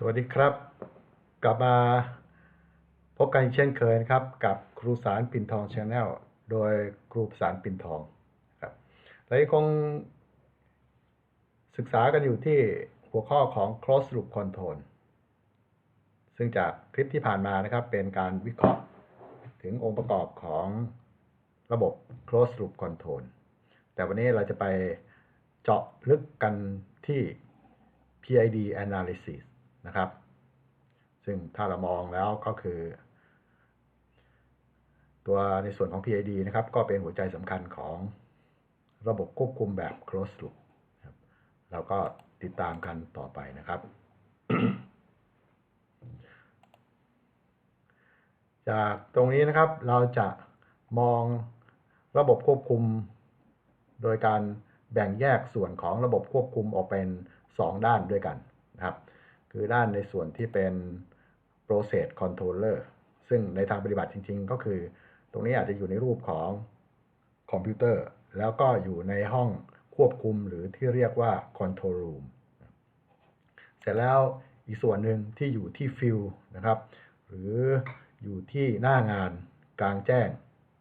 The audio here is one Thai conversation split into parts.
สวัสดีครับ กลับมาพบกันเช่นเคยนะครับ กับครูสารปิ่นทองชาแนลโดยครูสารปิ่นทองครับเรายังคงศึกษากันอยู่ที่หัวข้อของ close loop control ซึ่งจากคลิปที่ผ่านมานะครับ เป็นการวิเคราะห์ถึงองค์ประกอบของระบบ close loop control แต่วันนี้เราจะไปเจาะลึกกันที่ PID analysis นะครับ ซึ่งถ้าเรามองแล้วก็คือ ตัวในส่วนของ PID นะครับ ก็เป็นหัวใจสำคัญของระบบควบคุมแบบ closed loop ครับเราก็ติดตามกันต่อไปนะครับ จากตรงนี้นะครับเราจะมองระบบควบคุม โดยการแบ่งแยกส่วนของระบบควบคุมออกเป็น 2 ด้านด้วยกันนะครับ คือด้านในส่วนที่เป็น process controller ซึ่งในทางปฏิบัติจริง ๆ ก็คือ ตรงนี้อาจจะอยู่ในรูปของคอมพิวเตอร์ แล้วก็อยู่ในห้องควบคุมหรือที่เรียกว่า control room เสร็จแล้วอีกส่วนหนึ่งที่อยู่ที่ฟิลนะครับ หรืออยู่ที่หน้างานกลางแจ้ง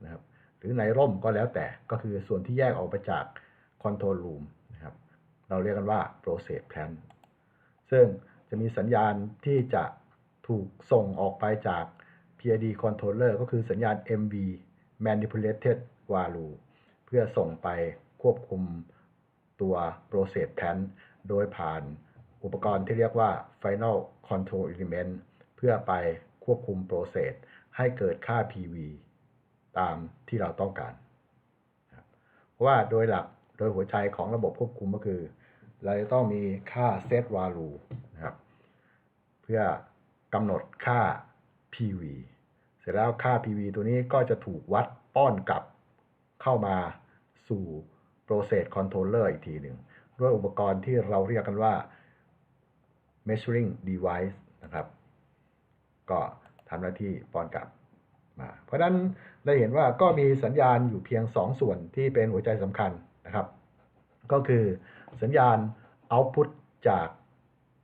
นะครับ หรือในร่มก็แล้วแต่ก็คือส่วนที่แยกออกไปจาก control room นะครับ เราเรียกกันว่า process plan ซึ่ง จะมีสัญญาณที่จะถูกส่งออกไปจาก PID controller ก็คือสัญญาณ MV manipulated value เพื่อส่งไปควบคุมตัว process plan โดยผ่านอุปกรณ์ที่เรียกว่า final control element เพื่อไปควบคุม process ให้เกิดค่า PV ตามที่เราต้องการ เพราะว่าโดยหลักโดยหัวใจของระบบควบคุมก็คือ เราจะต้องมีค่า set value นะครับ เพื่อกำหนดค่า PV เสร็จแล้วค่า PV ตัวนี้ก็จะถูกวัดป้อนกลับเข้ามาสู่ process controller อีกทีหนึ่ง ด้วยอุปกรณ์ที่เราเรียกกันว่า measuring device นะครับ ก็ทำหน้าที่ป้อนกลับมา เพราะนั้นเราเห็นว่าก็มีสัญญาณอยู่เพียง 2 ส่วนที่เป็นหัวใจสำคัญนะครับ ก็คือ สัญญาณ output จาก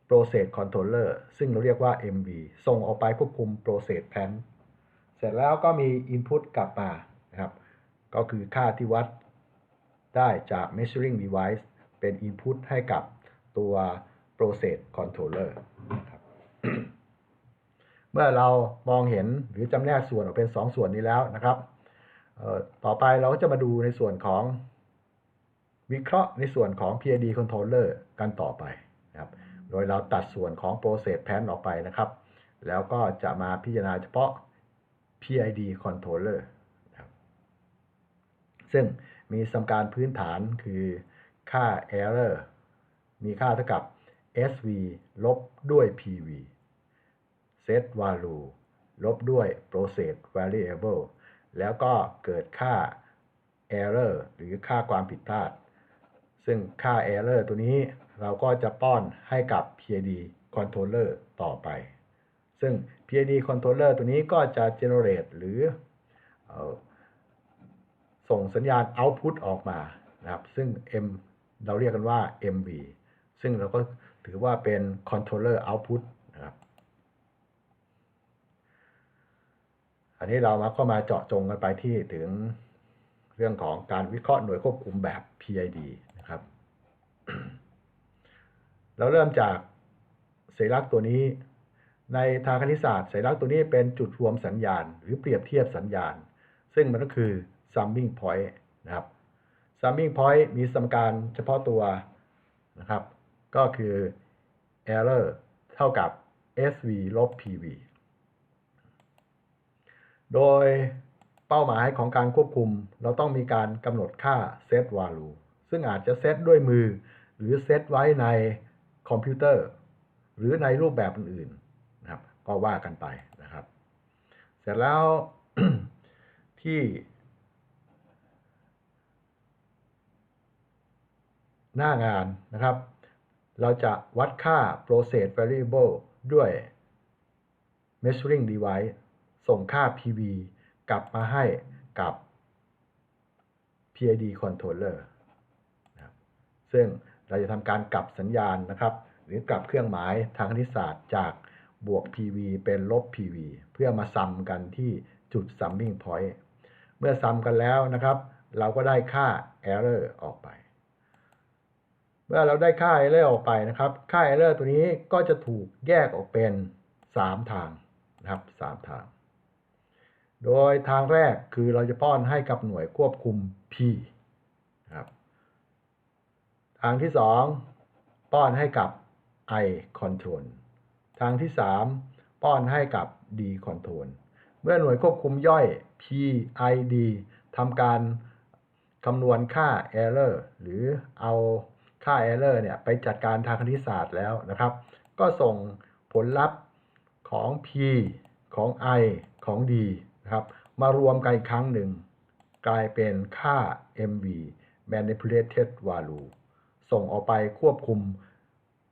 process controller ซึ่งเราเรียกว่า MV ส่งออกไปควบคุม process plan เสร็จแล้วก็มี input กลับมานะครับ ก็คือค่าที่วัดได้จาก measuring device เป็น input ให้กับตัว process controller นะครับเมื่อเรามองเห็นหรือจำแนกส่วนออกเป็น 2 ส่วนนี้แล้วนะครับต่อไปเราก็จะมาดูในส่วนของ วิเคราะห์ในส่วนของ PID controller กันต่อไปนะครับ โดยเราตัดส่วนของ process plan ออกไปนะครับ แล้วก็จะมาพิจารณาเฉพาะ PID controller นะครับซึ่งมีสมการพื้นฐานคือค่า error มีค่าเท่ากับ SV ลบด้วย PV set value ลบด้วย process variable แล้วก็เกิดค่า error หรือค่าความผิดพลาด ซึ่งค่า error ตัวนี้เราก็จะป้อนให้กับ PID controller ต่อไป ซึ่ง PID controller ตัวนี้ก็จะ generate หรือส่งสัญญาณ output ออกมานะครับ ซึ่ง M เราเรียกกันว่า MV ซึ่งเราก็ถือว่าเป็น controller output นะครับ อันนี้เรามาก็มาเจาะจงกันไปที่ถึงเรื่องของการวิเคราะห์หน่วยควบคุมแบบ PID เราเริ่มจากสัญลักษณ์ตัวนี้ ในทางคณิตศาสตร์สัญลักษณ์ตัวนี้เป็นจุดรวมสัญญาณ หรือเปรียบเทียบสัญญาณ ซึ่งมันก็คือ summing point นะครับ summing point มีสมการเฉพาะตัวนะครับ ก็คือ error เท่ากับ SV ลบ PV โดยเป้าหมายของการควบคุม เราต้องมีการกำหนดค่า set value ซึ่งอาจจะเซตด้วยมือ หรือเซตไว้ในคอมพิวเตอร์ หรือในรูปแบบอื่นๆนะครับ ก็ว่ากันไปนะครับ เสร็จแล้วที่ หน้างานนะครับ เราจะวัดค่า process variable ด้วย measuring device ส่งค่า PV กลับมาให้กับ PID controller นะครับซึ่ง เราจะทำการกลับสัญญาณนะครับ หรือกลับเครื่องหมายทางคณิตศาสตร์จากบวก PV เป็นลบ PV เพื่อมาซัมกันที่จุด summing point เมื่อซัมกันแล้วนะครับ เราก็ได้ค่า error ออกไป เมื่อเราได้ค่า error ออกไปนะครับ ค่า error ตัวนี้ก็จะถูกแยกออกเป็น 3 ทางนะครับ3ทาง โดยทางแรกคือเราจะป้อนให้กับหน่วยควบคุม P ทางที่ 2 ป้อนให้กับ I control ทางที่ 3 ป้อนให้กับ D control เมื่อหน่วยควบคุมย่อย PID ทำการคำนวณค่า error หรือเอาค่า error เนี่ยไปจัดการทางคณิตศาสตร์แล้วนะครับ ก็ส่งผลลัพธ์ของ P ของ I ของ D นะครับมารวมกันอีกครั้งหนึ่ง กลายเป็นค่า MV manipulated value ส่งออกไปควบคุม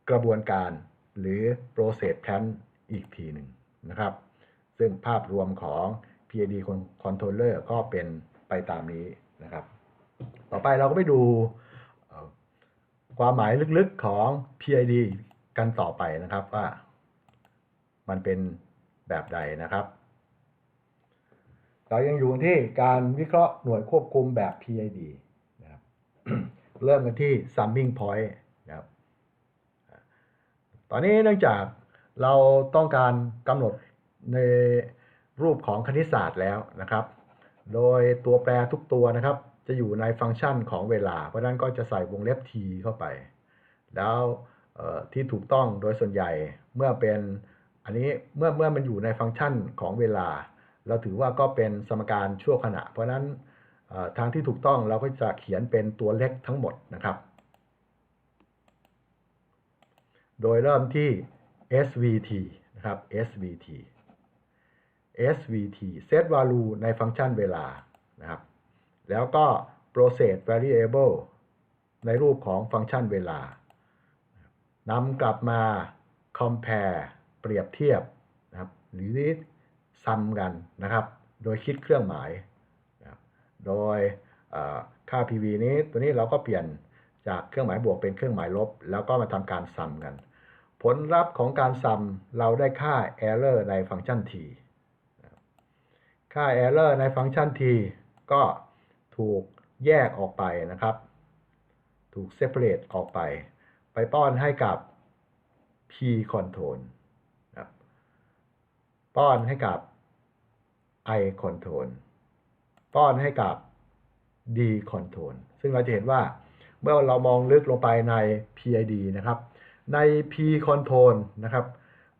กระบวนการหรือ process plan อีกทีหนึ่งนะครับ ซึ่งภาพรวมของ PID controller ก็เป็นไปตามนี้นะครับ ต่อไปเราก็ไปดูความหมายลึกๆของ PID กันต่อไปนะครับว่ามันเป็นแบบใดนะครับ เรายังอยู่ที่การวิเคราะห์หน่วยควบคุมแบบ PID นะครับ เริ่มกันที่ summing point นะครับ ตอนนี้เนื่องจากเราต้องการกำหนดในรูปของคณิตศาสตร์แล้วนะครับ โดยตัวแปรทุกตัวนะครับ จะอยู่ในฟังก์ชันของเวลา เพราะนั้นก็จะใส่วงเล็บ t เข้าไป แล้วที่ถูกต้องโดยส่วนใหญ่เมื่อเป็นอันนี้เมื่อเมื่อมันอยู่ในฟังก์ชันของเวลา เราถือว่าก็เป็นสมการชั่วขณะ เพราะนั้น ทางที่ถูกต้องเราก็จะเขียนเป็นตัวเล็กทั้งหมดนะครับ โดยเริ่มที่ svt นะครับ svt svt set value ในฟังก์ชันเวลานะครับ แล้วก็ process variable ในรูปของฟังก์ชันเวลานำกลับมา compare เปรียบเทียบนะครับ หรือซัมกันนะครับ โดยคิดเครื่องหมาย โดยค่า PV นี้ตัวนี้เราก็เปลี่ยนจากเครื่องหมายบวกเป็นเครื่องหมายลบ แล้วก็มาทำการซัมกัน ผลลัพธ์ของการซัมเราได้ค่า error ในฟังก์ชัน t ค่า error ในฟังก์ชัน t ก็ถูกแยกออกไปนะครับ ถูก separate ออกไป ไปป้อนให้กับ p control ป้อนให้กับ i control ป้อนให้กับ d control ซึ่งเราจะเห็นว่าเมื่อเรามองลึกลงไปใน PID นะครับ ใน p control นะครับ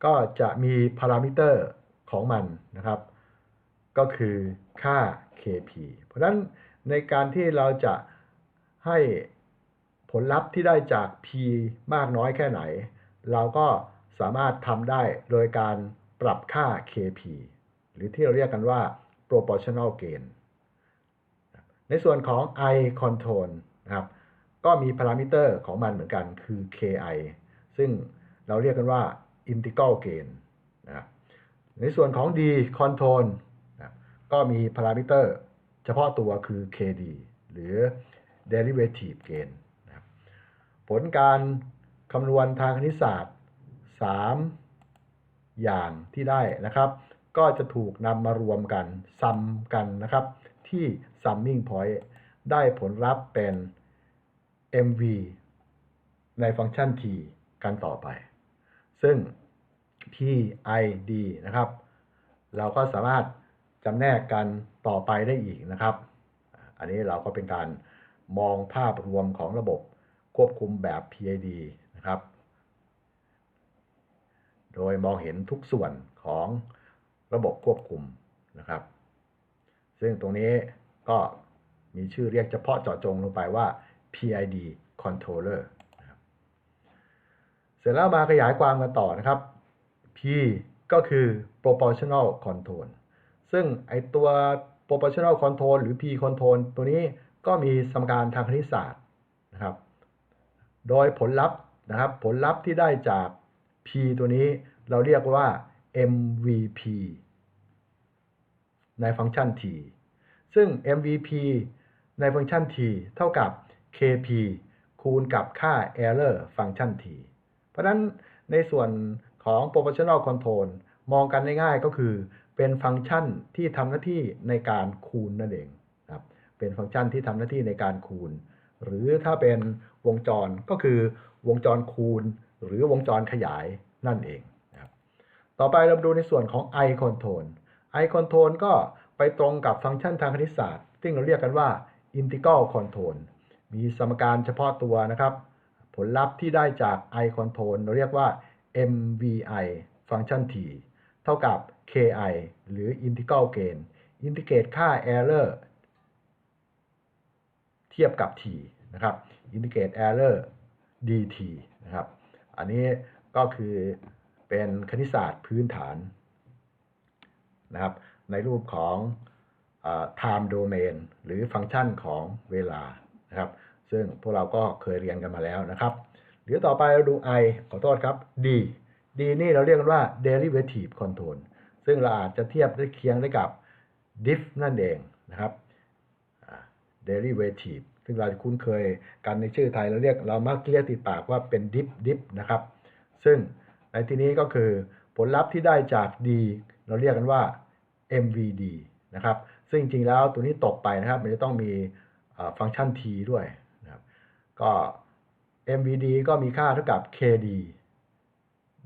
ก็จะมีพารามิเตอร์ของมันนะครับ ก็คือค่า kp เพราะฉะนั้นในการที่เราจะให้ผลลัพธ์ที่ได้จาก p มากน้อยแค่ไหน เราก็สามารถทำได้โดยการปรับค่า kp หรือที่เราเรียกกันว่า proportional gain ในส่วนของ i control นะครับ ก็มีพารามิเตอร์ของมันเหมือนกันคือ ki ซึ่งเราเรียกกันว่า integral gain นะครับ ในส่วนของ d control นะครับก็มีพารามิเตอร์เฉพาะตัวคือ kd หรือ derivative gain นะครับ ผลการคำนวณทางคณิตศาสตร์ 3 อย่างที่ได้นะครับ ก็จะถูกนำมารวมกันซัมกันนะครับ ที่ summing point ได้ผลลัพธ์เป็น mv ในฟังก์ชัน t กันต่อไป ซึ่ง PID นะครับ เราก็สามารถจำแนกกันต่อไปได้อีกนะครับ อันนี้เราก็เป็นการมองภาพรวมของระบบควบคุมแบบ PID นะครับ โดยมองเห็นทุกส่วนของระบบควบคุมนะครับ ซึ่งตรงนี้ก็มีชื่อเรียกเฉพาะเจาะจงลงไปว่า PID controller เสร็จแล้วมาขยายความกันต่อนะครับ P ก็คือ proportional control ซึ่งไอตัว proportional control หรือ P control ตัวนี้ก็มีสมการทางคณิตศาสตร์นะครับ โดยผลลัพธ์นะครับผลลัพธ์ที่ได้จาก P ตัวนี้เราเรียกว่า MVP ในฟังก์ชัน t ซึ่ง MVP ในฟังก์ชัน t เท่ากับ kp คูณกับค่า error ฟังก์ชัน t เพราะนั้นในส่วนของ proportional control มองกันง่ายๆก็คือ เป็นฟังก์ชันที่ทำหน้าที่ในการคูณนั่นเองครับเป็นฟังก์ชันที่ทำหน้าที่ในการคูณ หรือถ้าเป็นวงจรก็คือวงจรคูณ หรือวงจรขยายนั่นเองครับต่อไปเราดูในส่วนของ i control i control ก็ไปตรงกับฟังก์ชันทางคณิตศาสตร์ ซึ่งเราเรียกกันว่า integral control มีสมการเฉพาะตัวนะครับ ผลลัพธ์ที่ได้จาก i control เราเรียกว่า mvi ฟังก์ชัน t เท่ากับ ki หรือ integral gain อินทิเกรตค่า error เทียบกับ t นะครับอินทิเกรต error dt นะครับ อันนี้ก็คือเป็นคณิตศาสตร์พื้นฐาน นะครับ ในรูปของ time domain หรือฟังก์ชันของเวลานะครับ ซึ่งพวกเราก็เคยเรียนกันมาแล้วนะครับเดี๋ยวต่อไปเราดู i ขอโทษครับ d d นี่เราเรียกกันว่า derivative control ซึ่งเราอาจจะเทียบได้เคียงได้กับ diff นั่นเองนะครับ derivative ซึ่งเราคุ้นเคยกันในชื่อไทยเราเรียกเรามักเรียกติดปากว่าเป็น diff diff นะครับ ซึ่งในที่นี้ก็คือผลลัพธ์ที่ได้จาก d เราเรียกกันว่า mvd นะครับ ซึ่งจริงๆแล้วตัวนี้ตกไปนะครับ มันจะต้องมีฟังก์ชัน t ด้วยนะครับก็ mvd ก็มีค่าเท่ากับ kd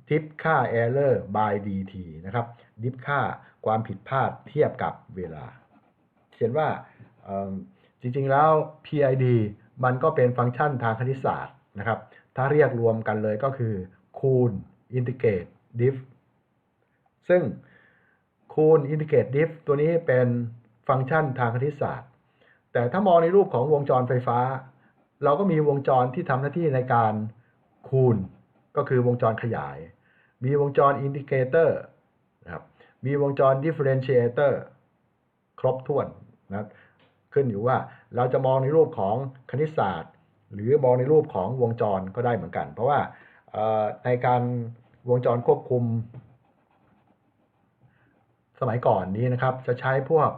ดิฟค่า error by dt นะครับ ดิฟค่าความผิดพลาดเทียบกับเวลา เขียนว่าจริงๆแล้ว PID มันก็เป็นฟังก์ชันทางคณิตศาสตร์นะครับ ถ้าเรียกรวมกันเลยก็คือคูณ integrate diff ซึ่ง คูณ integrate diff ตัวนี้เป็นฟังก์ชันทางคณิตศาสตร์ แต่ถ้ามองในรูปของวงจรไฟฟ้า เราก็มีวงจรที่ทำหน้าที่ในการคูณ ก็คือวงจรขยาย มีวงจรอินดิเคเตอร์นะครับ มีวงจรดิฟเฟ r รนเชเตอร์ครบถ้วนนะครับขึ้นอยู่ว่าเราจะมองในรูปของคณิตศาสตร์ หรือมองในรูปของวงจรก็ได้เหมือนกัน เพราะว่าในการวงจรควบคุม สมัยก่อนนี้นะครับจะใช้พวก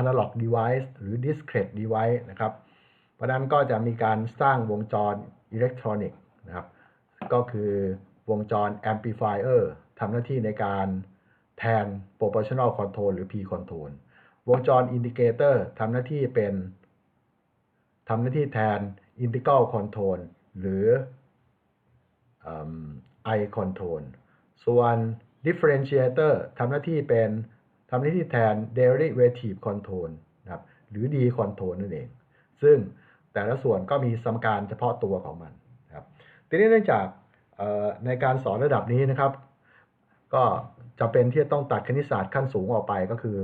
analog device หรือ discrete device นะครับ เพราะนั้นก็จะมีการสร้างวงจรอิเล็กทรอนิกส์นะครับ ก็คือวงจร amplifier ทำหน้าที่ในการแทน proportional control หรือ p control วงจรอินดิเคเตอร์ทำหน้าที่เป็นทำหน้าที่แทน integral control หรือ i control ส่วน differentiator ทำหน้าที่เป็น ทำหน้าที่แทน derivative control นะครับหรือ d control นั่นเอง ซึ่งแต่ละส่วนก็มีสมการเฉพาะตัวของมันนะครับทีนี้เนื่องจากในการสอนระดับนี้นะครับ ก็จะเป็นที่ต้องตัดคณิตศาสตร์ขั้นสูงออกไปก็คือ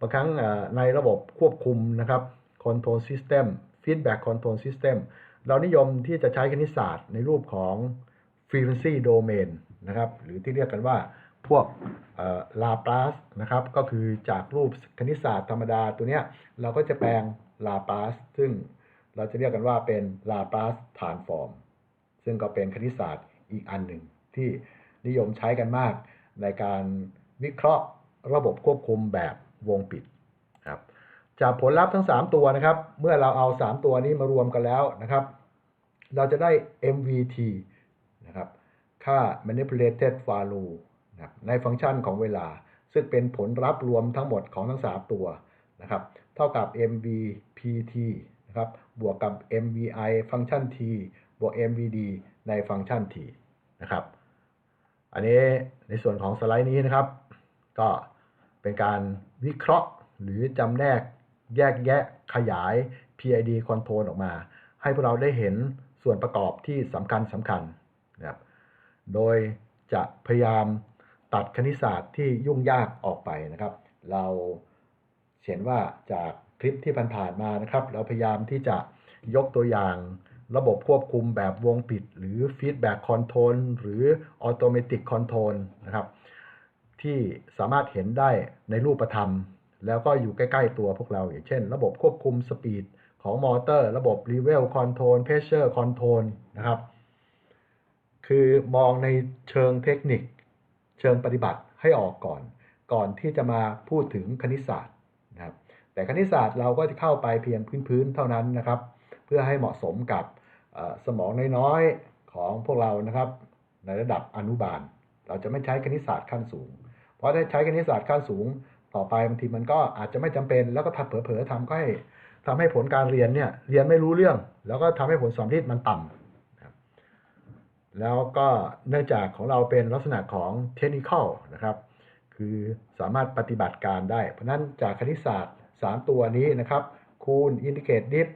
บางครั้งในระบบควบคุมนะครับ control system feedback control system เรานิยมที่จะใช้คณิตศาสตร์ในรูปของ frequency domain นะครับ หรือที่เรียกกันว่าพวก ลาปลาสนะครับก็คือจากรูปคณิตศาสตร์ธรรมดาตัวเนี้ยเราก็จะแปลงลาปลาสซึ่งเราจะเรียกกันว่าเป็นลาปลาสฐานฟอร์ม ซึ่งก็เป็นคณิตศาสตร์อีกอันหนึ่งที่นิยมใช้กันมากในการวิเคราะห์ระบบควบคุมแบบวงปิดครับจากผลลัพธ์ทั้ง 3 ตัวนะครับ เมื่อเราเอา 3 ตัวนี้มารวมกันแล้วนะครับ เราจะได้ MVT นะครับค่า manipulated value นะในฟังก์ชันของเวลา ซึ่งเป็นผลลัพธ์รวมทั้งหมดของทั้ง 3 ตัวนะครับเท่ากับ MVPT นะครับบวกกับ MVI ฟังก์ชัน T บวก MVD ในฟังก์ชัน T นะครับอันนี้ในส่วนของสไลด์นี้นะครับ ก็เป็นการวิเคราะห์หรือจำแนกแยกแยะขยาย PID control ออกมา ให้พวกเราได้เห็นส่วนประกอบที่สำคัญสำคัญนะครับ โดยจะพยายาม ตัดคณิตศาสตร์ที่ยุ่งยากออกไปนะครับ เราเห็นว่าจากคลิปที่ผ่านๆมานะครับ เราพยายามที่จะยกตัวอย่างระบบควบคุมแบบวงปิด หรือ Feedback Control หรือ Automatic Control นะครับ ที่สามารถเห็นได้ในรูปธรรม แล้วก็อยู่ใกล้ ๆ ตัวพวกเรา อย่างเช่น ระบบควบคุมสปีดของมอเตอร์ ระบบ Level Control Pressure Control นะครับ คือมองในเชิงเทคนิค เชิงปฏิบัติให้ออกก่อน ก่อนที่จะมาพูดถึงคณิตศาสตร์นะครับ แต่คณิตศาสตร์เราก็จะเข้าไปเพียงพื้นๆเท่านั้นนะครับ เพื่อให้เหมาะสมกับสมองน้อยๆของพวกเรานะครับ ในระดับอนุบาล เราจะไม่ใช้คณิตศาสตร์ขั้นสูง เพราะถ้าใช้คณิตศาสตร์ขั้นสูง ต่อไปบางทีมันก็อาจจะไม่จำเป็นแล้วก็ทำเผลอๆทำให้ทำให้ผลการเรียนเนี่ยเรียนไม่รู้เรื่อง แล้วก็ทำให้ผลสอบติดมันต่ำนะครับ แล้วก็เนื่องจากของเราเป็นลักษณะของเทคนิคนะครับ คือสามารถปฏิบัติการได้ เพราะนั้นจากคณิตศาสตร์ 3 ตัวนี้นะครับ คูณอินทิเกรตดิฟ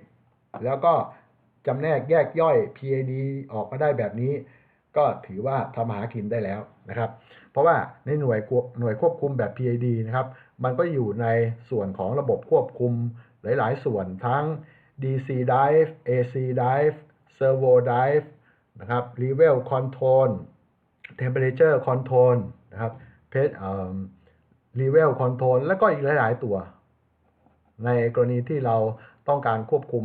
แล้วก็จำแนกแยกย่อย PID ออกมาได้แบบนี้ ก็ถือว่าทำหากินได้แล้วนะครับ เพราะว่าในหน่วยหน่วยควบคุมแบบ PID นะครับ มันก็อยู่ในส่วนของระบบควบคุมหลาย ๆ ส่วนทั้ง DC drive AC drive servo drive นะครับ level control temperature control นะครับเพจเอ่อ level control แล้วก็อีกหลาย ๆ ตัว ในกรณีที่เราต้องการควบคุม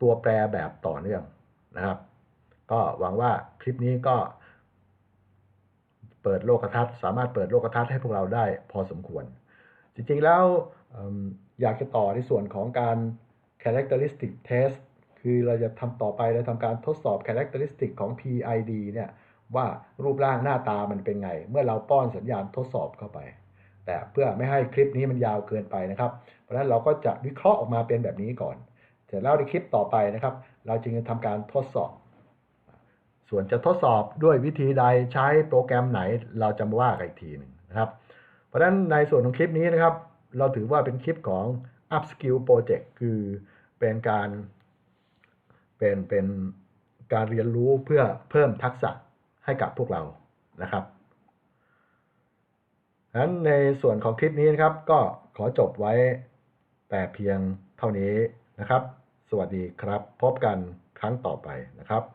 ตัวแปรแบบต่อเนื่องนะครับ ก็หวังว่าคลิปนี้ก็เปิดโลกทัศน์สามารถเปิดโลกทัศน์ให้พวกเราได้พอสมควร จริง ๆ แล้วเอิ่มอยากจะต่อในส่วนของการ characteristic test คือเราจะทำต่อไปเราทำการทดสอบ characteristic ของ PID เนี่ยว่ารูปร่างหน้าตามันเป็นไง เมื่อเราป้อนสัญญาณทดสอบเข้าไป แต่เพื่อไม่ให้คลิปนี้มันยาวเกินไปนะครับ เพราะฉะนั้นเราก็จะวิเคราะห์ออกมาเป็นแบบนี้ก่อนเสร็จแล้วในคลิปต่อไปนะครับ เราจึงจะทำการทดสอบ ส่วนจะทดสอบด้วยวิธีใดใช้โปรแกรมไหนเราจะมาว่ากันอีกทีหนึ่งนะครับ เพราะฉะนั้นในส่วนของคลิปนี้นะครับ เราถือว่าเป็นคลิปของ Upskill Project คือเป็นการ เป็นเป็นการเรียนรู้เพื่อเพิ่มทักษะให้กับพวกเรานะครับฉะนั้นในส่วนของคลิปนี้นะครับ ก็ขอจบไว้แต่เพียงเท่านี้นะครับ สวัสดีครับ พบกันครั้งต่อไปนะครับ